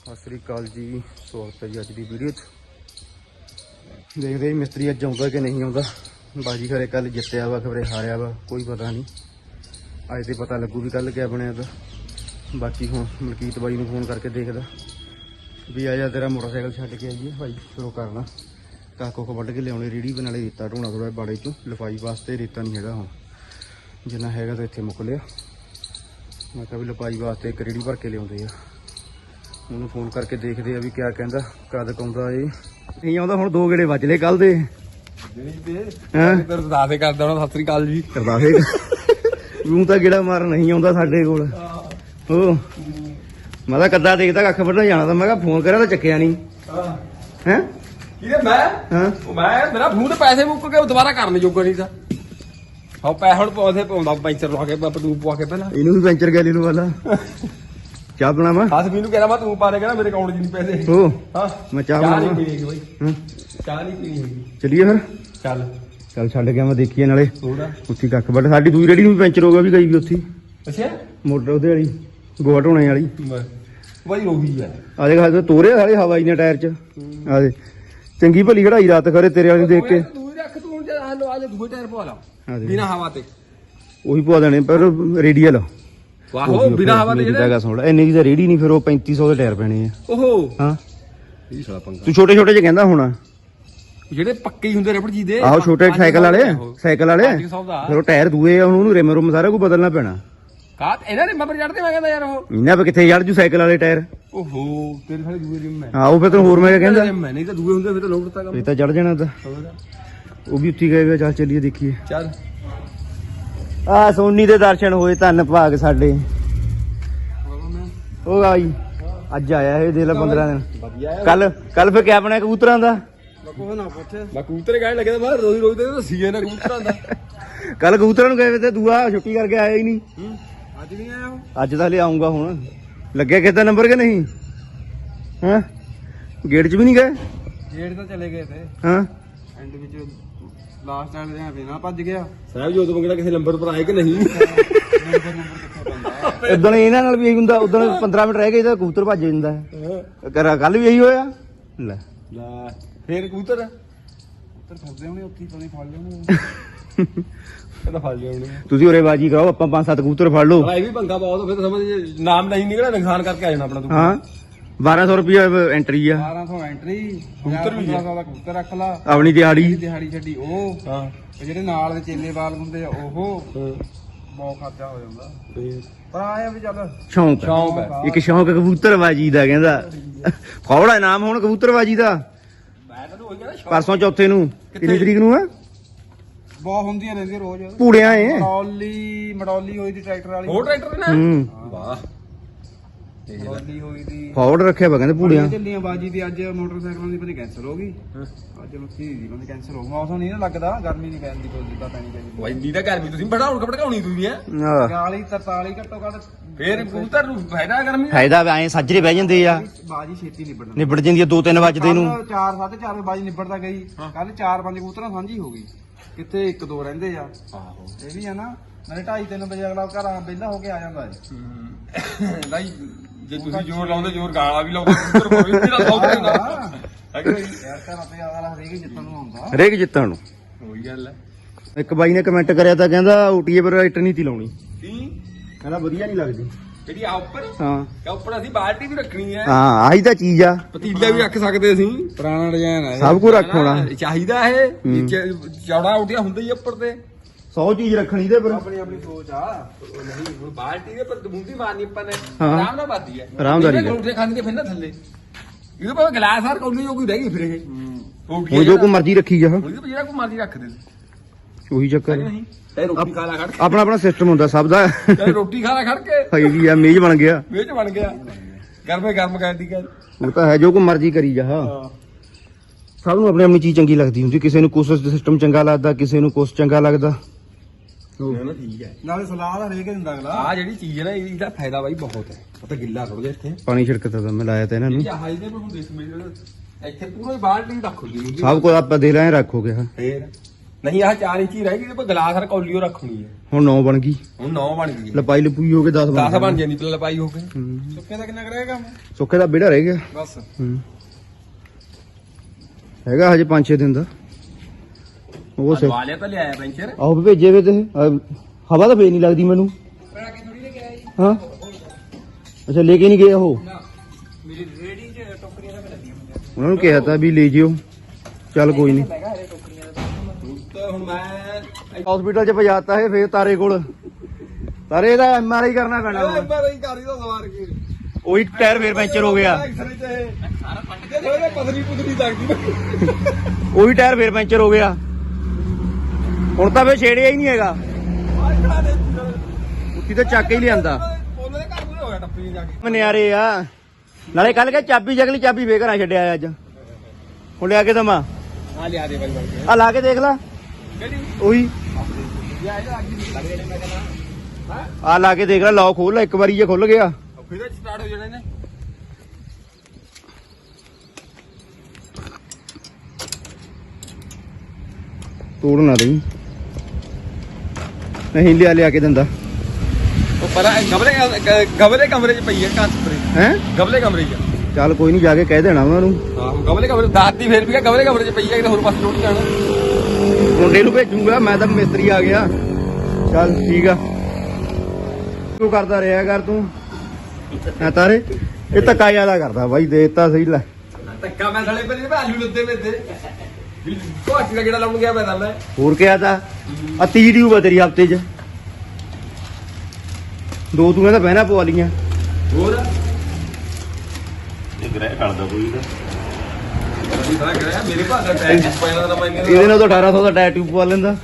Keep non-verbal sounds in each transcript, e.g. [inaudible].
ਸਤਿ ਸ੍ਰੀ ਅਕਾਲ ਜੀ, ਸਵਾਗਤ ਹੈ ਜੀ ਅੱਜ ਦੀ ਵੀਡੀਓ 'ਚ। ਦੇਖਦੇ ਹਾਂ ਮਿਸਤਰੀ ਅੱਜ ਆਉਂਦਾ ਕਿ ਨਹੀਂ ਆਉਂਦਾ। ਬਾਜੀ ਖਰੇ ਕੱਲ ਜਿੱਤਿਆ ਵਾ ਖਬਰੇ ਹਾਰਿਆ ਵਾ, ਕੋਈ ਪਤਾ ਨਹੀਂ। ਅੱਜ ਤੇ ਪਤਾ ਲੱਗੂ ਵੀ ਕੱਲ ਕਿਆ ਬਣਿਆ ਤਾਂ ਬਾਕੀ ਹੁਣ ਮਲਕੀਤ ਬਾਈ ਨੂੰ ਫੋਨ ਕਰਕੇ ਦੇਖਦਾ ਵੀ ਆ ਜਾ ਤੇਰਾ ਮੋਟਰਸਾਈਕਲ ਛੱਡ ਕੇ ਆਈਏ। ਭਾਈ, ਸ਼ੁਰੂ ਕਰਨਾ। ਕਾਕੋ ਕੋ ਵੱਢ ਕੇ ਲਿਆਉਣੇ, ਰੇੜੀ ਬਨਾਲੇ ਰੇਤਾ ਢੋਣਾ ਥੋੜਾ ਬਾੜੇ ਚੋਂ। ਲਫਾਈ ਵਾਸਤੇ ਰੇਤਾ ਨਹੀਂ ਹੈਗਾ ਹੁਣ। ਜਿੰਨਾ ਹੈਗਾ ਤਾਂ ਇੱਥੇ ਮੁੱਕ ਲਿਆ। ਮੈਂ ਕਿਹਾ ਵੀ ਲਪਾਈ ਵਾਸਤੇ ਇੱਕ ਰੇੜੀ ਭਰ ਕੇ ਲਿਆਉਂਦੇ ਆ। ਉਹਨੂੰ ਫੋਨ ਕਰਕੇ ਦੇਖਦੇ ਆ ਵੀ ਕਿਆ ਕਹਿੰਦਾ ਕਦ ਕਾਉਂਦਾ ਏ ਨਹੀਂ ਆਉਂਦਾ ਹੁਣ ਦੋ ਗੇੜੇ ਵੱਜ ਲਏ ਕੱਲ ਦੇ। ਜਿਹੜੀ ਤੇ ਹੈਂ? ਤੇਰੇ ਦਾਦੇ ਕਰਦਾ ਹੁਣ ਸਤਿ ਸ੍ਰੀ ਅਕਾਲ ਜੀ। ਕਰਦਾ ਫੇਰ ਤੂੰ ਤਾਂ ਗੇੜਾ ਮਾਰ ਨਹੀਂ ਆਉਂਦਾ ਸਾਡੇ ਕੋਲ। ਹੋ। ਮੈਂ ਤਾਂ ਕੱਦਾ ਦੇਖਦਾ ਕੱਖ ਵੱਢਣ ਜਾਣਾ ਤਾਂ ਮੈਂ ਕਿਹਾ ਫੋਨ ਕਰਿਆ ਤਾਂ ਚੱਕਿਆ ਨਹੀਂ। ਹਾਂ। ਹੈ? ਕਿਹਦੇ ਮੈਂ? ਹਾਂ। ਉਹ ਮੈਂ ਮੇਰਾ ਫੋਨ ਤੇ ਪੈਸੇ ਮੁੱਕ ਗਏ ਦੁਬਾਰਾ ਕਰਨ ਜੋਗਾ ਨਹੀਂ ਤਾਂ। ਹਾਂ ਪੈਸੇ ਹੁਣ ਪੌਦੇ ਪਾਉਂਦਾ ਪੈਂਚਰ ਲਵਾ ਕੇ ਪਟੂ ਪਵਾ ਕੇ ਪਹਿਲਾਂ। ਇਹਨੂੰ ਵੀ ਪੈਂਚਰ ਗਿਆ ਲੈ ਲੂ ਵਾਲਾ। [laughs] ਚਾਹ ਬਣਾਵਾ ਹੱਥ ਮੈਨੂੰ ਕਹਿੰਦਾ ਮੈਂ ਤੂੰ ਪਾ ਦੇ ਕਹਿੰਦਾ ਮੇਰੇ ਅਕਾਊਂਟ 'ਚ ਨਹੀਂ ਪੈਸੇ। ਹੋ ਹਾਂ ਮੈਂ ਚਾਹ ਨਹੀਂ ਬਣਾਵਾਂ। ਪੀਣੀ ਹੈਗੀ ਬਾਈ। ਹਾਂ। ਚਾਹ ਨਹੀਂ ਪੀਣੀ ਹੈਗੀ। ਚੱਲੀਏ ਫਿਰ? ਚੱਲ। ਚੱਲ ਛੱਡ ਗਿਆ ਮੈਂ ਦੇਖੀਏ ਨਾਲੇ। ਥੋੜਾ ਉੱਥੇ ਕੱਖ ਵੱਢ ਸਾਡੀ ਦੂਈ ਰੇੜੀ ਨੂੰ ਵੀ ਪੈਂਚਰ ਹੋ ਗਿਆ ਵੀ ਗਈ ਵੀ ਉੱਥੇ। ਹੀ। ਅੱਛਾ? ਮੋਟਰ ਉਹਦੇ ਵਾਲੀ ਗੋਹਾ ਢੋਣੇ ਵਾਲੀ। ਬਾਈ ਰੋਹੀ ਹੈ ਆ। ਦੇਖ ਹਾਲੇ ਤੋਰੇ ਸਾਰੇ ਹਵਾ ਹੀ ਨੇ ਟਾਇਰ 'ਚ। ਆ ਦੇ। ਚੰਗੀ ਭਲੀ ਖੜਾਈ ਰਾਤ ਖਰੇ ਤੇਰੇ ਵਾਲੀ ਨੂੰ ਦੇਖ ਕੇ। ਤੂੰ ਰੱਖ ਤੂੰ ਜਾ ਆ ਲੋ ਆ ਜਾ ਦੂਏ ਟਾਇਰ ਪਵਾ ਲਾ। ਆ ਬਿਨਾ ਹਵਾ ਤੇ। ਉਹੀ ਪਵਾ ਦੇਣੇ ਪਰ ਰੇਡੀਅਲ ਵਾਹੋ ਬਿਨਾ ਹਵਾ ਤੇ ਜਿਹੜਾ ਜਿਹੜਾ ਸੁਣ ਇੰਨੇ ਦੀ ਤਾਂ ਰੇੜੀ ਨਹੀਂ ਫਿਰ ਉਹ 3500 ਦੇ ਟਾਇਰ ਪੈਣੇ ਆ। ਓਹੋ। ਹਾਂ। ਇਹ ਸਾਲਾ ਪੰਗਾ। ਤੂੰ ਛੋਟੇ ਛੋਟੇ ਚ ਕਹਿੰਦਾ ਹੋਣਾ। ਜਿਹੜੇ ਪੱਕੇ ਹੀ ਹੁੰਦੇ ਰਬੜ ਜੀ ਦੇ ਆਹੋ ਛੋਟੇ ਸਾਈਕਲ ਵਾਲੇ ਸਾਈਕਲ ਵਾਲੇ। ਦਾ। ਫਿਰ ਉਹ ਟਾਇਰ ਦੂਏ ਆ ਉਹਨੂੰ ਰਿਮ ਰੁਮ ਸਾਰਾ ਕੁਝ ਬਦਲਣਾ ਪੈਣਾ। ਕਾ ਇਹਨਾਂ ਨੇ ਮੱਬਰ ਚੜਦੇ ਮੈਂ ਕਹਿੰਦਾ ਯਾਰ ਉਹ। ਇਹਨਾਂ ਪੇ ਕਿੱਥੇ ਯਾਰ ਜੂ ਸਾਈਕਲ ਵਾਲੇ ਟਾਇਰ? ਓਹੋ ਤੇਰੇ ਸਾਰੇ ਦੂਏ ਜਿੰਮ ਹੈ। ਆਹੋ ਫਿਰ ਤੈਨੂੰ ਹੋਰ ਮੈਂ ਕਹਿੰਦਾ? ਮੈਂ ਨਹੀਂ ਤਾਂ ਦੂਏ ਹੁੰਦੇ ਫਿਰ ਤਾਂ ਲੋਕ ਦਿੱਤਾ ਕੰਮ ਇਹ ਤਾਂ ਚੜ ਜਾਣਾ ਤਾਂ। ਉਹ ਵੀ ਉੱਥੇ ਗਏ ਵੇ ਚੱਲ ਚੱਲੀਏ ਦੇਖੀਏ। ਚੱਲ। ਆ ਸੋਨੀ ਦੇ ਦਰਸ਼ਨ ਹੋਏ ਧੰਨ ਭਾਗ ਸਾਡੇ। ਉਹ ਆਈ ਅੱਜ ਆਇਆ ਇਹ ਦੇ ਲੈ 15 ਦਿਨ। ਵਧੀਆ ਕੱਲ ਕੱਲ ਫੇ ਕਿਆ ਬਣਿਆ ਕਬੂਤਰਾਂ ਦਾ? ਕੋਹ ਨਾ ਪੁੱਛ ਮੈਂ ਕਬੂਤਰ ਗਾਇ ਲੱਗੇ ਤਾਂ ਮੈਂ ਰੋਜ਼ ਰੋਜ਼ ਤੇ ਸੀਏ ਨਾ ਕਬੂਤਰਾਂ ਦਾ। ਕੱਲ ਕਬੂਤਰਾਂ ਨੂੰ ਗਏ ਤੇ ਦੂਆ ਛੁੱਟੀ ਕਰਕੇ ਆਇਆ ਹੀ ਨਹੀਂ। ਅੱਜ ਨਹੀਂ ਆਇਆ ਉਹ? ਅੱਜ ਤਾਂ ਲਿਆਉਂਗਾ ਹੁਣ। ਲੱਗਿਆ ਕਿਤੇ ਨੰਬਰ ਕਿ ਨਹੀਂ? ਹਾਂ? ਗੇਟ 'ਚ ਵੀ ਨਹੀਂ ਗਏ? ਜੇੜ ਤਾਂ ਚਲੇ ਗਏ ਤੇ। ਹਾਂ। ਐਂਡ ਵਿੱਚ ਲਾਸਟ ਟਾਈਮ ਦੇ ਬਿਨਾ ਭੱਜ ਗਿਆ। ਸਾਹਿਬ ਜੀ ਉਦੋਂ ਮੰਗਣਾ ਕਿਸੇ ਨੰਬਰ ਪਰ ਆਏ ਕਿ ਨਹੀਂ? ਉਦੋਂ ਇਹਨਾਂ ਨਾਲ ਵੀ ਇਹੀ ਹੁੰਦਾ ਉਦੋਂ 15 ਮਿੰਟ ਰਹਿ ਗਏ ਤਾਂ ਕਬੂਤਰ ਭੱਜ ਜਾਂਦਾ ਹੈ। ਕਰ ਕੱਲ ਵੀ ਇਹੀ ਹੋਇਆ। ਲੈ। ਲੈ ਫੇਰ ਕਬੂਤਰ? ਕਬੂਤਰ ਫਸਦੇ ਹੋਣੇ ਉੱਥੇ ਪਤਾ ਨਹੀਂ ਫੜ ਲਿਆਉਣੇ ਕਹਿੰਦਾ ਫੜ ਲਿਆਉਣੇ ਤੁਸੀਂ ਉਰੇ ਬਾਜੀ ਕਰਾਓ ਆਪਾਂ ਪੰਜ ਸੱਤ ਕਬੂਤਰ ਫੜ ਲਓ। ਹਾਂ ਇਹ ਵੀ ਪੰਗਾ ਬਹੁਤ ਫਿਰ ਤਾਂ ਸਮਝ ਨਾਮ ਨਹੀਂ ਨਿਕਲਿਆ ਨੁਕਸਾਨ ਕਰਕੇ ਆ ਜਾਣਾ ਆਪਣਾ ਤੂੰ ਹਾਂ। 1200 ਰੁਪਿਆ ਐਂਟਰੀ ਆ। 1200 ਐਂਟਰੀ ਕਬੂਤਰ ਵੀ ਦਾ ਕਬੂਤਰ ਰੱਖ ਲਾ। ਆਪਣੀ ਦਿਹਾੜੀ। ਦਿਹਾੜੀ ਛੱਡੀ ਉਹ। ਹਾਂ। ਜਿਹੜੇ ਨਾਲ ਦੇ ਚੇਲੇ ਬਾਲ ਹੁੰਦੇ ਆ ਉਹ ਬਹੁਤ ਖਰਚਾ ਹੋ ਜਾਂਦਾ। ਪਰ ਆਇਆ ਵੀ ਚੱਲ ਸ਼ੌਂਕ ਸ਼ੌਂਕ ਹੈ। ਇੱਕ ਸ਼ੌਂਕ ਕਬੂਤਰਬਾਜੀ ਦਾ ਕਹਿੰਦਾ। ਫੌੜਾ ਨਾਮ ਹੁਣ ਕਬੂਤਰਬਾਜੀ ਦਾ। ਮੈਂ ਤੈਨੂੰ ਉਹੀ ਕਹਿੰਦਾ ਪਰਸੋਂ ਚੌਥੇ ਨੂੰ। ਕਿੰਨੀ ਤਰੀਕ ਨੂੰ ਆ? ਬਹੁਤ ਹੁੰਦੀਆਂ ਰਹਿੰਦੀਆਂ ਰੋਜ਼। ਪੂੜਿਆਂ ਏ ਮਡੌਲੀ ਮਡੌਲੀ ਹੋਈ ਦੀ ਟਰੈਕਟਰ ਵਾਲੀ। ਹੋਰ ਟਰੈਕਟਰ ਨਾ? ਹੂੰ। ਵਾਹ। ਮਡੌਲੀ ਹੋਈ ਦੀ ਫੌੜ ਰੱਖਿਆ ਵਾ ਕਹਿੰਦੇ ਪੂੜਿਆਂ ਚੱਲੀਆਂ ਬਾਜੀ ਦੀ ਅੱਜ ਮੋਟਰਸਾਈਕਲਾਂ ਦੀ ਪਤਾ ਕੈਂਸਲ ਹੋ ਗਈ। ਅੱਜ ਮੱਛੀ ਦੀ ਬੰਦ ਕੈਂਸਲ ਹੋ ਗਈ। ਮੌਸਮ ਨਹੀਂ ਨਾ ਲੱਗਦਾ ਗਰਮੀ ਨਹੀਂ ਪੈਂਦੀ ਕੋਈ ਜਿੱਦਾਂ ਪੈਣੀ ਚਾਹੀਦੀ ਵਾਈ ਦੀ ਤਾਂ ਵੀ ਤੁਸੀਂ ਬੜਾਉਣ ਕਪੜਕਾਉਣੀ ਤੁਸੀਂ ਐ ਆਹ, 40 43 ਘੱਟੋ ਘੱਟ। ਫੇਰ ਕਬੂਤਰ ਨੂੰ ਫਾਇਦਾ ਗਰਮੀ। ਫਾਇਦਾ ਐ ਸੱਜਰੇ ਬਹਿ ਜਾਂਦੇ ਆ। ਬਾਜੀ ਛੇਤੀ ਨਿਬੜਦਾ ਨਿਬੜ ਜਾਂਦੀ ਆ 2-3 ਵਜੇ ਨੂੰ। 4 4:30 ਵਜੇ ਬਾਜੀ ਨਿਬੜਦਾ ਗਈ। ਕੱਲ 4-5 ਕਬੂਤਰਾਂ ਸਾਂਝੀ ਹੋ ਗਈ। ਕਿੱਥੇ ਇੱਕ ਦੋ ਰਹਿੰਦੇ ਆ। ਆਹੋ। ਇਹ ਵੀ ਆ ਨਾ ਨਾਲੇ 2:30 ਵਜੇ ਅਗਲਾ ਘਰ ਆ ਵਿਹਲਾ ਹੋ ਕੇ ਆ ਜਾਂਦਾ ਏ। [coughs] ਨਹੀਂ ਜੇ ਤੁਸੀਂ ਜ਼ੋਰ ਲਾਉਂਦੇ ਜ਼ੋਰ ਗਾਲਾਂ ਵੀ ਲਾਉਂਦੇ ਕੋਈ ਵੀ ਨਾ ਸੌਂਦੇ ਨਾ। ਹੈ। ਕਿ ਨਹੀਂ? ਯਾਰ ਤੇ ਅਗਲਾ ਹਰੇਕ ਜਿੱਤਣ ਨੂੰ ਆਉਂਦਾ। ਹਰੇਕ ਜਿੱਤਣ ਨੂੰ। ਉਹੀ ਗੱਲ ਹੈ। ਇੱਕ ਬਾਈ ਨੇ ਕਮੈਂਟ ਕਰਿਆ ਤਾਂ ਕਹਿੰਦਾ ਓਟੀਏ ਪਰ ਰਾਈਟ ਨਹੀਂ ਤੀ ਲਾਉਣੀ। ਕੀ? ਕਹਿੰਦਾ ਵਧੀਆ ਨਹੀਂ ਲੱਗਦੀ। ਜਿਹੜੀ ਆ ਉੱਪਰ? ਹਾਂ। ਆ ਉੱਪਰ ਅਸੀਂ ਬਾਲਟੀ ਵੀ ਰੱਖਣੀ ਹੈ? ਹਾਂ ਆਹੀ ਤਾਂ ਚੀਜ਼ ਆ। ਪਤੀਲਾ ਵੀ ਰੱਖ ਸਕਦੇ ਅਸੀਂ। ਪੁਰਾਣਾ ਡਿਜ਼ਾਈਨ ਆ ਸਭ ਕੁਝ ਰੱਖੋਣਾ ਚਾਹੀਦਾ ਇਹ। ਚੌੜਾ ਹੁੰਦਾ ਹੀ ਆ ਉੱਪਰ ਤੇ। 100 ਚੀਜ਼ ਰੱਖਣੀ ਤੇ ਪਰ ਆਪਣੀ ਆਪਣੀ ਸੋਚ ਆ। ਉਹ ਨਹੀਂ ਹੁਣ ਬਾਲਟੀ ਦੇ ਪਰ ਦਬੂੰਦੀ ਮਾਰਨੀ ਆਪਾਂ ਨੇ। ਹਾਂ। ਆਰਾਮ ਨਾਲ ਵੱਧਦੀ ਹੈ ਆਰਾਮਦਾਰੀ ਨਾਲ। ਰੋਟੇ ਖਾਂਦੀ ਤੇ ਫਿਰ ਨਾ ਥੱਲੇ। ਇਹਦੇ ਪਰ ਗਲਾਸ ਹਰ ਕੌਲੀ ਜੋ ਕੋਈ ਰਹਿ ਗਈ ਫਿਰ ਇਹ। ਰੋਟੀ ਹੁਣ ਜੋ ਕੋ ਮਰਜ਼ੀ ਰੱਖੀ ਜਾ। ਉਹਦੇ ਪਰ ਜਿਹੜਾ ਕੋਈ ਮਰਜ਼ੀ ਰੱਖ ਦੇ। ਉਹੀ ਚੱਕਰ। ਆ। ਨਹੀਂ। ਚਾਹੇ ਰੋਟੀ ਖਾ ਲਾ ਖੜ ਕੇ। ਆਪਣਾ ਆਪਣਾ ਸਿਸਟਮ ਹੁੰਦਾ ਸਭ ਦਾ। ਰੋਟੀ ਖਾ ਲਾ ਖੜ ਕੇ। ਭਾਈ ਵੀ ਆ ਮੇਜ਼ ਬਣ ਗਿਆ। ਮੇਜ ਬਣ ਗਿਆ। ਗਰਮੇ ਗਰਮ ਕਰਦੀ ਗੱਲ। ਉਹ ਤਾਂ ਹੈ ਜੋ ਕੋ ਮਰਜ਼ੀ ਕਰੀ ਜਾ। ਸਭ ਨੂੰ ਆਪਣੀ ਆਪਣੀ ਚੀਜ਼ ਚੰਗੀ ਲੱਗਦੀ ਹੁੰਦੀ। ਕਿਸੇ ਨੂੰ ਕੁਛ ਸਿਸਟਮ ਚੰਗਾ ਲੱਗਦਾ ਕਿਸੇ ਨੂੰ ਕੁਛ ਚੰਗਾ ਲੱਗਦਾ। ਨਾ ਠੀਕ ਹੈ। ਨਾਲੇ ਸਲਾਹ ਹਰੇਕ ਦਿੰਦਾ ਅਗਲਾ। ਆ ਜਿਹੜੀ ਚੀਜ਼ ਹੈ ਨਾ ਇਹਦਾ ਫਾਇਦਾ ਬਾਈ ਬਹੁਤ ਹੈ। ਪਤਾ ਗਿੱਲਾ ਥੋੜਾ ਜਿਹਾ ਇੱਥੇ। ਪਾਣੀ ਛਿੜਕਦਾ ਤਾਂ ਮੈਂ ਲਾਇਆ ਤਾਂ ਇਹਨਾਂ ਨੂੰ। ਇਹ ਹਾਈ ਦੇ ਪਰ ਹੁਣ ਦੇਖ ਮੇਰੇ ਇੱਥੇ ਪੂਰਾ ਹੀ ਬਾਲਟੀ ਰੱਖੋ ਜੀ ਸਭ ਕੁਝ ਆਪਾਂ ਦੇ ਲਾਏ ਰੱਖੋਗੇ ਹਾਂ। ਫੇਰ। ਨਹੀਂ ਆਹ 4 ਇੰਚੀ ਰਹਿ ਗਈ ਤੇ ਪਰ ਗਲਾਸ ਹਰ ਕੌਲੀਓ ਰੱਖਣੀ ਹੈ। ਹੁਣ 9 ਬਣ ਗਈ। ਹੁਣ 9 ਬਣ ਗਈ। ਲਪਾਈ ਲਪੂਈ ਹੋ ਕੇ 10 ਬਣ 10 ਬਣ ਜਾਂਦੀ ਤੇ ਲਪਾਈ ਹੋ ਕੇ ਹੂੰ। ਸੁੱਕੇ ਦਾ ਕਿੰਨਾ ਕਰੇਗਾ ਕੰਮ? ਸੁੱਕੇ ਦਾ ਬਿੜਾ ਰਹਿ ਗਿਆ। ਬਸ। ਹੂੰ। ਹੈਗਾ ਹਜੇ 5-6 ਦਿਨ ਦਾ। ਉਹ ਸੇ ਲਵਾ ਲਿਆ ਤਾਂ ਲਿਆਇਆ ਪੈਂਚਰ। ਆਹੋ ਵੀ ਭੇਜੇ ਵੇ ਤੇ। ਹਵਾ ਤਾਂ ਫੇਰ ਨਹੀਂ ਲੱਗਦੀ ਮੈਨੂੰ। ਹਾਂ। ਅੱਛਾ ਲੈ ਕੇ ਨਹੀਂ ਗਏ ਉਹ? ਮੇਰੀ ਰੇੜੀ 'ਚ ਟੋਕਰੀਆਂ ਦਾ ਲੱਗੀਆਂ ਉਹਨਾਂ ਨੂੰ ਕਿਹਾ ਤਾਂ ਵੀ ਲੈ ਜਿਓ। ਚੱਲ ਕੋਈ ਨਹੀਂ ਹੈਗਾ ਹਰੇ ਟੋਕਰੀਆਂ ਦਾ ਤਾਂ ਹੁਣ ਮੈਂ ਹਸਪੀਟਲ 'ਚ ਭਜਾਤਾ ਹੈ ਫੇਰ ਤਾਰੇ ਕੋਲ। ਤਾਰੇ ਦਾ ਐਮ ਆਰ ਆਈ ਕਰਨਾ ਪੈਣਾ ਹੁਣ। ਪਰ ਹੀ ਕਰੀ ਦਾ ਸਵਾਰ ਕੇ। ਉਹੀ ਟਾਇਰ ਫੇਰ ਪੈਂਚਰ ਹੋ ਗਿਆ। ਐਕਸਰੇ ਸਾਰਾ ਕੇ ਥੋੜੇ ਪਤਲੀ ਪੁਤਲੀ ਲੱਗਦੀ। ਉਹੀ ਟਾਇਰ ਫੇਰ ਪੈਂਚਰ ਹੋ ਗਿਆ। ਹੁਣ ਤਾਂ ਫੇਰ ਛੇੜਿਆ ਹੀ ਨਹੀਂ ਹੈਗਾ। ਉੱਤੀ ਤਾਂ ਚੱਕ ਹੀ ਲਿਆਂਦਾ। ਮਨਿਆਰੇ ਆ। ਨਾਲੇ ਕੱਲ ਕੇ ਚਾਬੀ ਜਗਲੀ ਚਾਬੀ ਘਰਾਂ ਛੱਡਿਆ ਅੱਜ। ਹੁਣ ਲਿਆ ਕੇ ਦਮਾ ਆ ਲਿਆ ਦੇ ਬਾਈ ਬਾਈ ਆ ਲਾ ਕੇ ਦੇਖ ਲੈ। ਉਹੀ। ਆ ਲਾ ਕੇ ਦੇਖ ਲੈ ਲੌਕ ਖੋਲ ਲੈ ਇੱਕ ਵਾਰੀ ਜੇ ਖੁੱਲ ਗਿਆ। ਫਿਰ ਸਟਾਰਟ ਹੋ ਜਾਣੇ ਨੇ। ਤੋੜ ਨਾ ਦੇਈ ਨਹੀਂ ਲਿਆ ਲਿਆ ਕੇ ਦਿੰਦਾ। ਉਹ ਪਰਾਂ ਗਬਲੇ ਗਬਲੇ ਕਮਰੇ 'ਚ ਪਈ ਹੈ ਕਾਂਚ ਪਰੇ। ਹੈ? ਗਬਲੇ ਕਮਰੇ 'ਚ ਚੱਲ ਕੋਈ ਨਹੀਂ ਜਾ ਕੇ ਕਹਿ ਦੇਣਾ ਉਹਨਾਂ ਨੂੰ। ਹਾਂ ਗਬਲੇ ਕਮਰੇ ਦਾਤੀ ਫੇਰ ਵੀ ਗਬਲੇ ਕਮਰੇ 'ਚ ਪਈ ਹੈ ਕਿਤੇ ਹੋਰ ਪਾਸੇ ਟੁੱਟ ਜਾਣਾ ਮੁੰਡੇ ਨੂੰ ਭੇਜੂਗਾ ਮੈਂ ਤਾਂ ਮਿਸਤਰੀ ਆ ਗਿਆ। ਚੱਲ ਠੀਕ ਆ। ਤੂੰ ਕਰਦਾ ਰਿਹਾ ਕਰ ਤੂੰ। ਐ ਤਾਰੇ? ਇਹ ਧੱਕਾ ਜ਼ਿਆਦਾ ਕਰਦਾ ਬਾਈ ਦੇਤਾ ਸਹੀ ਲੈ। ਧੱਕਾ ਮੈਂ ਥਲੇ ਪਰੇ ਆਲੂ ਲੱਦੇ ਮੇਦੇ ਕੋਟ ਦਾ ਕਿਹੜਾ ਲਾਉਣ ਗਿਆ ਹੋਰ ਕਿਹਾ ਤਾਂ? ਆ 30 ਟਿਊਬ ਆ ਤੇਰੀ ਹਫ਼ਤੇ 'ਚ। ਦੋ ਤੂੰ ਕਹਿੰਦਾ ਬਹਿਣਾ ਪਵਾ ਲੀਆਂ ਹੋਰ? ਇਹ ਗ੍ਰਹਿ ਕਰਦਾ ਕੋਈ ਦਾ ਅਸੀਂ ਤਾਂ ਕਰਿਆ ਮੇਰੇ ਭਾਅ ਦਾ ਟੈਗ ਪੈਣਾ ਤਾਂ ਮੈਂ ਇਹਦੇ ਨਾਲ ਤਾਂ 1800 ਦਾ ਟਾਇਰ ਟਿਊਬ ਪਵਾ ਲੈਂਦਾ।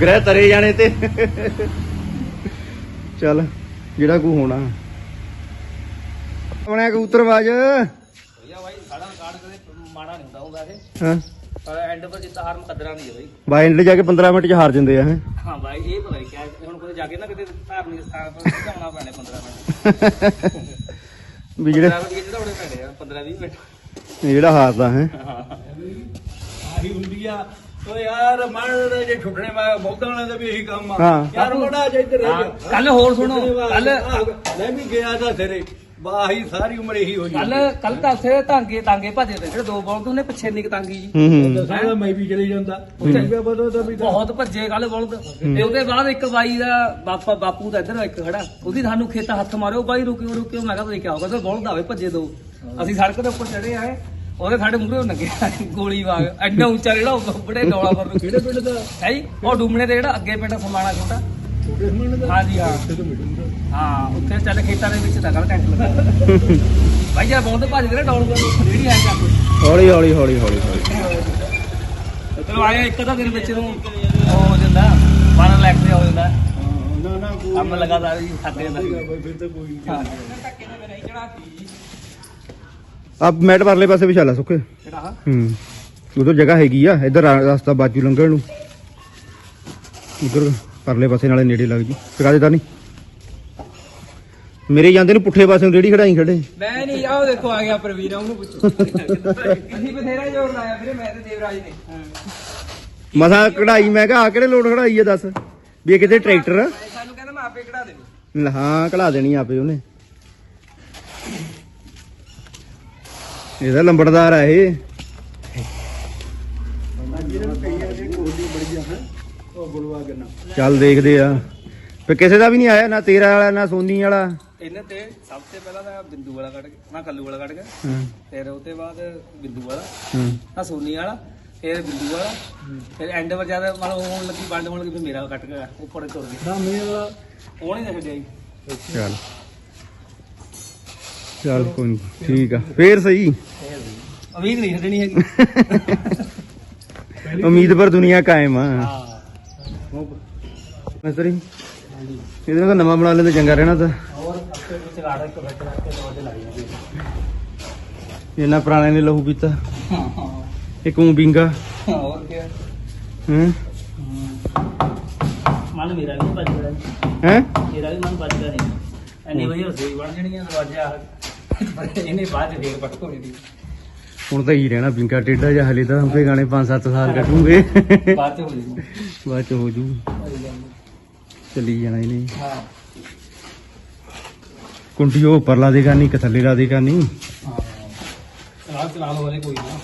ਗ੍ਰਹਿ ਤਰੇ ਜਾਣੇ ਤੇ। ਚੱਲ ਜਿਹੜਾ ਕੋ ਹੋਣਾ। ਕਬੂਤਰਬਾਜ ਮਾੜਾ ਨਹੀਂ ਹੁੰਦਾ ਹੁੰਦਾ ਇਹ। ਹਾਂ? ਪਰ ਐਂਡ ਪਰ ਜਿੱਤ ਹਾਰ ਮੁਕੱਦਰਾਂ ਦੀ ਹੈ ਭਾਈ ਬਾਇੰਡ ਜਾ ਕੇ 15 ਮਿੰਟ ਚ ਹਾਰ ਜਾਂਦੇ ਆ ਹੈਂ। ਹਾਂ ਭਾਈ ਇਹ ਪਤਾ ਨਹੀਂ ਕਿਆ ਹੁਣ ਕੋਈ ਜਾ ਕੇ ਨਾ ਕਿਤੇ ਧਾਰਮਿਕ ਸਥਾਨ ਪਰ ਜਾਣਾ ਪੈਣੇ 15 ਮਿੰਟ। ਵੀ ਜਿਹੜੇ 15 ਮਿੰਟ ਦੌੜੇ ਪੈਣੇ ਆ 15 20 ਮਿੰਟ। ਜਿਹੜਾ ਹਾਰਦਾ ਹੈ। ਆਹੀ ਹੁੰਦੀ ਆ। ਓ ਯਾਰ ਮਨ ਜੇ ਛੁੱਟਣੇ ਮੈਂ ਬਹੁਤਾਂ ਵਾਲਿਆਂ ਦਾ ਵੀ ਇਹੀ ਕੰਮ ਆ। ਹਾਂ। ਯਾਰ ਮੜਾ ਜੇ ਇੱਧਰ ਰਹਿ ਜਾ। ਕੱਲ ਹੋਰ ਸੁਣੋ। ਕੱਲ ਮੈਂ ਵੀ ਗਿਆ ਤਾਂ ਸਿਰੇ। ਬਾਹੀ ਸਾਰੀ ਉਮਰ ਇਹੀ ਹੋ ਕੱਲ ਜਾਂਦੀ ਕੱਲ ਤਾਂ ਉੱਥੇ ਤਾਂਗੇ ਤਾਂਗੇ ਭੱਜੇ ਤੇ ਜਿਹੜੇ ਦੋ ਬੋਲਦ ਉਹਨੇ ਪਿੱਛੇ ਨਿਕ ਤਾਂਗੀ ਜੀ। ਹੂੰ ਮੈਂ ਵੀ ਚਲੀ ਜਾਂਦਾ। ਉੱਥੇ ਪਤਾ ਤਾਂ ਵੀ ਬਹੁਤ ਭੱਜੇ ਕੱਲ ਬੋਲਦ ਤੇ ਉਹਦੇ ਬਾਅਦ ਇੱਕ ਬਾਈ ਦਾ ਬਾਪਾ ਬਾਪੂ ਦਾ ਇੱਧਰ ਇੱਕ ਖੜਾ। ਉਹਦੀ ਸਾਨੂੰ ਖੇਤਾਂ ਹੱਥ ਮਾਰਿਓ ਬਾਈ ਰੁਕਿਓ ਰੁਕਿਓ। ਮੈਂ ਕਿਹਾ ਤੁਸੀਂ ਕਿਹਾ ਹੋਗਾ ਤੇ ਬੋਲਦ ਆਵੇ ਭੱਜੇ ਦੋ। ਅਸੀਂ ਸੜਕ ਦੇ ਉੱਪਰ ਚੜੇ ਆਏ। ਉਹਦੇ ਸਾਡੇ ਮੂਹਰੇ ਲੱਗਿਆ ਗੋਲੀ ਵਾਗ ਐਡਾ ਉੱਚਾ ਜਿਹੜਾ ਉਹ ਬੜੇ ਡੋਲਾ ਪਰ ਨੂੰ ਕਿਹੜੇ ਪਿੰਡ ਦਾ? ਹੈ ਜੀ? ਉਹ ਡੂਮਣੇ ਤੇ ਜਿਹੜਾ ਅੱਗੇ ਪਿੰਡ ਸਮਾਣਾ ਛੋਟਾ। ਦਾ ਹਾਂਜੀ ਹਾਂ। ਹਾਂ ਉੱਥੇ ਚੱਲ ਖੇਤਾਂ ਦੇ ਵਿੱਚ ਤਾਂ ਗੱਲ ਟੈਂਟ ਲੱਗਾ। ਭਾਈ ਯਾਰ ਬਹੁਤ ਭੱਜ ਗਏ ਡਾਊਨ ਕਰ ਜਿਹੜੀ ਆ ਜਾ ਹੌਲੀ ਹੌਲੀ ਹੌਲੀ ਹੌਲੀ ਹੌਲੀ। ਚਲੋ ਆਇਆ ਇੱਕ ਤਾਂ ਦਿਨ ਵਿੱਚ ਨੂੰ ਉਹ ਹੋ ਜਾਂਦਾ। 12 ਲੱਖ ਤੇ ਹੋ ਜਾਂਦਾ। ਨਾ ਨਾ ਕੋਈ ਕੰਮ ਲਗਾਤਾਰ ਹੀ ਥੱਕ ਜਾਂਦਾ। ਬਈ ਫਿਰ ਤਾਂ ਕੋਈ ਨਹੀਂ ਹਾਂ। ਆ ਮੈਟ ਪਰਲੇ ਪਾਸੇ ਵਿਛਾ ਲਾ ਸੁੱਕੇ ਕਿਹੜਾ? ਹੂੰ। ਉਧਰ ਜਗ੍ਹਾ ਹੈਗੀ ਆ। ਇੱਧਰ ਰਸਤਾ ਬਾਜੂ ਲੰਘਣ ਨੂੰ। ਉਧਰ ਪਰਲੇ ਪਾਸੇ ਨਾਲੇ ਨੇੜੇ ਲੱਗ ਜੀ। ਟਿਕਾ ਦੇ ਤਾਂ ਨਹੀਂ ਮੇਰੇ ਜਾਂਦੇ ਨੂੰ ਪੁੱਠੇ ਪਾਸੇ ਨੂੰ ਰੇੜੀ ਖੜਾਈ ਖੜੇ। ਮੈਂ ਨਹੀਂ ਆਓ ਦੇਖੋ ਆ ਗਿਆ ਪ੍ਰਵੀਨ ਉਹਨੂੰ ਪੁੱਛੋ। ਅਸੀਂ ਬਥੇਰਾ ਜ਼ੋਰ ਲਾਇਆ ਵੀਰੇ ਮੈਂ ਤੇ ਦੇਵਰਾਜ ਨੇ। ਮਸਾ ਕਢਾਈ ਮੈਂ ਕਿਹਾ ਆ ਕਿਹੜੇ ਲੋਡ ਖੜਾਈ ਆ ਦੱਸ? ਵੀ ਇਹ ਕਿਤੇ ਟਰੈਕਟਰ ਆ? ਸਾਨੂੰ ਕਹਿੰਦਾ ਮੈਂ ਆਪੇ ਕਢਾ ਦੇਣੀ। ਹਾਂ ਕਢਾ ਦੇਣੀ ਆਪੇ ਉਹਨੇ। ਇਹਦਾ ਲੰਬੜਦਾਰ ਆ ਇਹ। ਚੱਲ ਦੇਖਦੇ ਆ। ਫੇ ਕਿਸੇ ਦਾ ਵੀ ਨਹੀਂ ਆਇਆ ਨਾ ਤੇਰਾ ਵਾਲਾ ਨਾ ਸੋਨੀ ਵਾਲਾ। ਇਹਨੇ ਤੇ ਸਭ ਤੋਂ ਪਹਿਲਾਂ ਤਾਂ ਬਿੰਦੂ ਵਾਲਾ ਕੱਢ ਕੇ ਨਾ ਕੱਲੂ ਵਾਲਾ ਕੱਢ ਕੇ ਹਾਂ। ਫਿਰ ਉਹਦੇ ਬਾਅਦ ਬਿੰਦੂ ਵਾਲਾ ਹਾਂ। ਆ ਸੋਨੀ ਵਾਲਾ ਫਿਰ ਬਿੰਦੂ ਵਾਲਾ ਫਿਰ ਐਂਡ ਪਰ ਜਦ ਮਤਲਬ ਹੋਣ ਲੱਗੀ ਵੰਡ ਹੋਣ ਲੱਗੀ ਫਿਰ ਮੇਰਾ ਕੱਟ ਗਿਆ ਉੱਪਰ ਤੁਰ ਗਿਆ ਨਾ ਮੇਰਾ ਉਹ ਨਹੀਂ ਛੱਡਿਆ ਜੀ ਚੱਲ। ਚੱਲ ਕੋਈ ਨੀ, ਠੀਕ ਆ। ਫੇਰ ਸਹੀ। ਉਮੀਦ ਨਹੀਂ ਛੱਡਣੀ ਹੈਗੀ। [laughs] ਉਮੀਦ ਪਰ ਦੁਨੀਆ ਕਾਇਮ ਆ। ਹਾਂ। ਮਿਸਤਰੀ? ਇਹਦੇ ਨਾਲ ਤਾਂ ਨਵਾਂ ਬਣਾ ਲੈਂਦੇ ਚੰਗਾ ਰਹਿਣਾ ਤਾਂ। ਹੋਰ ਅੱਗੇ ਵਿੱਚ ਗਾੜਾ ਇੱਕ ਬੈਠ ਕੇ ਲੋਡੇ ਲੱਗ ਜਾਂਦੇ ਇਹਨਾਂ ਪੁਰਾਣੇ ਨੇ ਲਹੂ ਪੀਤਾ। ਇੱਕ ਉਹ ਬਿੰਗਾ। ਹੋਰ ਕੀ? ਹਾਂ? ਮਨ ਮੇਰਾ ਵੀ ਭੱਜਦਾ ਨਹੀਂ ਹੈ? ਮੇਰਾ ਵੀ ਮਨ ਭੱਜਦਾ ਨਹੀਂ ਐਨੀ ਵਧੀਆ ਰਸੋਈ ਬਣ ਜਣੀ ਆ ਦਰਵਾਜ਼ਾ ਇਹਨੇ ਬਾਅਦ ਚ ਫੇਰ ਪਟਕੋ ਨਹੀਂ ਹੁਣ ਤਾਂ ਹੀ ਰਹਿਣਾ ਪਿੰਕਾ ਟੇਡਾ ਜਾਂ ਹਲੇ ਤਾਂ। ਗਾਣੇ 5-7 ਸਾਲ ਕੱਟੂਗੇ ਬਾਅਦ ਚ ਹੋ ਜੂ ਬਾਅਦ ਚ ਹੋ ਜੂ ਚੱਲੀ ਜਾਣਾ ਇਹਨੇ। ਹਾਂ। ਕੁੰਡੀ ਉਹ ਉੱਪਰ ਲਾ ਦੇ ਕਰਨੀ ਕਿ ਥੱਲੇ ਲਾ ਦੇ ਕਰਨੀ ਹਾਂ। ਚਲਾ ਚਲਾ ਲੋ ਹਲੇ ਕੋਈ ਨਾ।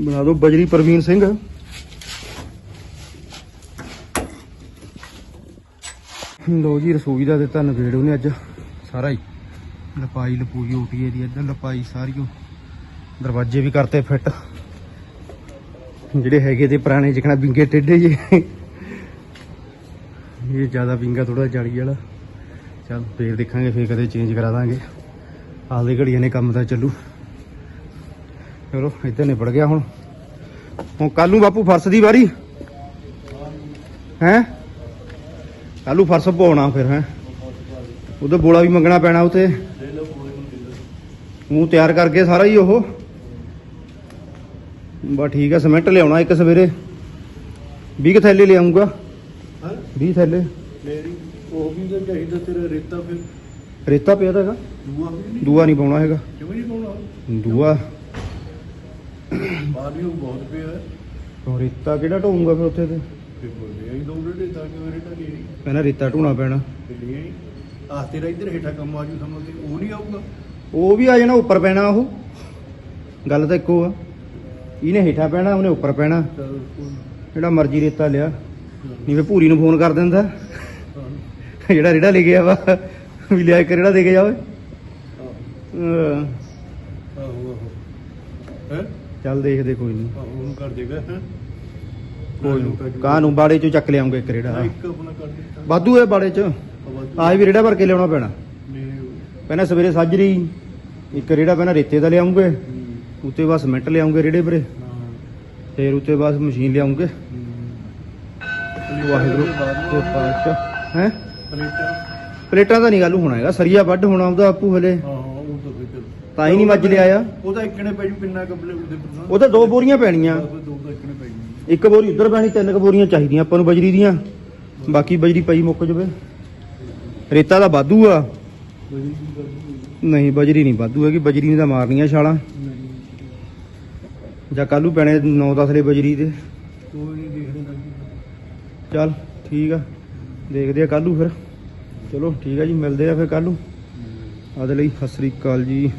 ਬਣਾ ਦਿਓ ਬਜਰੀ ਪ੍ਰਵੀਨ ਸਿੰਘ। ਲੋ ਜੀ ਰਸੋਈ ਦਾ ਦਿੱਤਾ ਨਵੇੜ ਉਹਨੇ ਅੱਜ। ਸਾਰਾ ਹੀ। ਲਪਾਈ ਲਪੂਈ ਓਟੀ ਦੀ ਇੱਧਰ ਲਪਾਈ ਸਾਰੀ। ਦਰਵਾਜ਼ੇ ਵੀ ਕਰਤੇ ਫਿੱਟ। ਜਿਹੜੇ ਹੈਗੇ ਤੇ ਪੁਰਾਣੇ ਜਿਕਣਾ ਵਿੰਗੇ ਟੇਢੇ ਜੇ। ਇਹ ਜ਼ਿਆਦਾ ਵਿੰਗਾ ਥੋੜਾ ਜਾਲੀ ਵਾਲਾ। ਚੱਲ ਫੇਰ ਦੇਖਾਂਗੇ, ਫੇਰ ਕਦੇ ਚੇਂਜ ਕਰਾ ਦਾਂਗੇ। ਹਾਲੇ ਘੜੀਆਂ ਨੇ ਕੰਮ ਤਾਂ ਚੱਲੂ। ਚਲੋ, ਇੱਧਰ ਨਿਬੜ ਗਿਆ ਹੁਣ। ਹੁਣ ਕੱਲ ਨੂੰ ਬਾਪੂ ਫਰਸ਼ ਦੀ ਵਾਰੀ। ਹੈ? ਕੱਲ ਨੂੰ ਫਰਸ਼ ਪਾਉਣਾ ਫਿਰ, ਹੈ? ਉਹਦਾ ਬੋਲਾ ਵੀ ਮੰਗਣਾ ਪੈਣਾ ਉਤੇ। ਮੂੰਹ ਤਿਆਰ ਕਰਕੇ ਸਾਰਾ ਹੀ ਉਹ। ਬਾ ਠੀਕ ਹੈ ਸਿਮੈਂਟ ਲਿਆਉਣਾ ਇੱਕ ਸਵੇਰੇ। 20 ਕੁ ਥੈਲੇ ਲਿਆਉਂਗਾ ਹਾਂ? 20 ਥੈਲੇ। ਮੇਰੀ ਉਹ ਵੀ ਤਾਂ ਚਾਹੀਦਾ ਤੇਰਾ ਰੇਤਾ ਫਿਰ। ਰੇਤਾ ਪਿਆ ਤਾਂ ਹੈਗਾ। ਦੂਆ ਵੀ ਨਹੀਂ? ਦੂਆ ਨਹੀਂ ਪਾਉਣਾ ਹੈਗਾ। ਕਿਉਂ ਨਹੀਂ ਪਾਉਣਾ? ਦੂਆ। ਬਾਹਰ ਵੀ ਬਹੁਤ ਪਿਆ ਹੈ। ਉਹ ਰੇਤਾ ਕਿਹੜਾ ਢੋਊਗਾ ਫਿਰ ਉੱਥੇ ਤੇ? ਫਿਰ ਬੋਲੇ ਆਈ ਦੋ ਰੇਤਾ ਕਿਉਂ ਰੇਤਾ ਨਹੀਂ ਆਈ? ਪਹਿਲਾਂ ਰੇਤਾ ਢੋਣਾ ਪੈਣਾ। ਆਹ ਤੇਰਾ ਇੱਧਰ ਹੇਠਾਂ ਕੰਮ ਆ ਜੂ ਸਮਝ ਉਹ ਨਹੀਂ ਆਊਗਾ। ਉਹ ਵੀ ਆ ਜਾਣਾ ਉੱਪਰ ਪੈਣਾ ਉਹ। ਗੱਲ ਤਾਂ ਇੱਕੋ ਆ। ਇਹਨੇ ਹੇਠਾਂ ਪੈਣਾ ਉਹਨੇ ਉੱਪਰ ਪੈਣਾ। ਜਿਹੜਾ ਮਰਜ਼ੀ ਰੇਤਾ ਲਿਆ। ਨਹੀਂ ਫੇ ਭੂਰੀ ਨੂੰ ਫੋਨ ਕਰ ਦਿੰਦਾ। ਜਿਹੜਾ ਰੇੜਾ ਲੈ ਗਿਆ ਵਾ ਵੀ ਲਿਆ ਕੇ ਰੇੜਾ ਦੇ ਕੇ ਜਾ ਓਏ ਅਹ, ਆਹੋ ਆਹੋ ਹੈ। ਚੱਲ ਦੇਖਦੇ ਕੋਈ ਨਹੀਂ। ਉਹਨੂੰ ਕਰ ਦੇਗਾ ਕੋਈ ਨਹੀਂ। ਕਾਹ ਨੂੰ ਬਾੜੇ ਚੋਂ ਚੱਕ ਲਿਆਉਂਗੇ ਇੱਕ ਰੇੜਾ। ਇੱਕ ਵਾਧੂ ਹੈ ਬਾੜੇ ਚ। ਆਜ ਵੀ ਰੇੜਾ ਭਰ ਕੇ ਲਿਆਉਣਾ ਪੈਣਾ। ਪਹਿਲਾਂ ਸਵੇਰੇ ਸਾਜਰੀ ਇੱਕ ਰੇੜਾ ਪਹਿਲਾਂ ਰੇਤੇ ਦਾ ਲਿਆਉਂਗੇ। ਉੱਤੇ ਬਾਅਦ ਸਿਮੈਂਟ ਲਿਆਉਂਗੇ ਰੇੜੇ ਪਰੇ ਫਿਰ ਉੱਤੇ ਬਾਅਦ ਮਸ਼ੀਨ ਲਿਆਉਂਗੇ। ਵਾਹਿਗੁਰੂ ਤੇ ਪਾਤਸ਼ਾਹ ਹੈ? ਪਲੇਟਾਂ। ਪਲੇਟਾਂ ਦਾ ਨਹੀਂ ਗੱਲ ਹੋਣਾ ਹੈਗਾ ਸਰੀਆ ਵੱਢ ਹੋਣਾ ਉਹਦਾ ਆਪੂ ਹਲੇ। ਤਾਂ ਹੀ ਨਹੀਂ ਮੱਝ ਲਿਆਇਆ ਉਹ ਤਾਂ ਇੱਕਣੇ ਪੈ ਜੂ ਕਿੰਨਾ ਕਬਲੇ ਉਹਦੇ ਪਰ ਉਹ ਤਾਂ ਦੋ ਬੋਰੀਆਂ ਪੈਣੀਆਂ। ਇੱਕ ਬੋਰੀ ਉੱਧਰ ਪੈਣੀ ਤਿੰਨ ਕੁ ਬੋਰੀਆਂ ਚਾਹੀਦੀਆਂ ਆਪਾਂ ਨੂੰ ਬਜਰੀ ਦੀਆਂ। ਬਾਕੀ ਬਜਰੀ ਪਈ ਮੁੱਕ ਜਵੇ। ਰੇਤਾ ਦਾ ਵਾਧੂ ਆ। ਨਹੀਂ ਬਜਰੀ ਨਹੀਂ ਵਾਧੂ ਹੈਗੀ ਬਜਰੀ ਨੇ ਤਾਂ ਮਾਰਨੀਆਂ ਛਾਲਾਂ। ਜਾਂ ਕੱਲੂ ਪੈਣੇ 9-10 ਲੇ ਬਜਰੀ ਦੇ ਕੋਈ ਨਹੀਂ ਦੇਖਦੇ ਚੱਲ ਠੀਕ ਆ। ਦੇਖਦੇ ਆ ਕੱਲੂ ਫਿਰ। ਚਲੋ ਠੀਕ ਆ ਜੀ ਮਿਲਦੇ ਆ ਫਿਰ ਕੱਲੂ ਆਦੇ ਲਈ ਸਤਿ ਸ੍ਰੀ ਅਕਾਲ ਜੀ।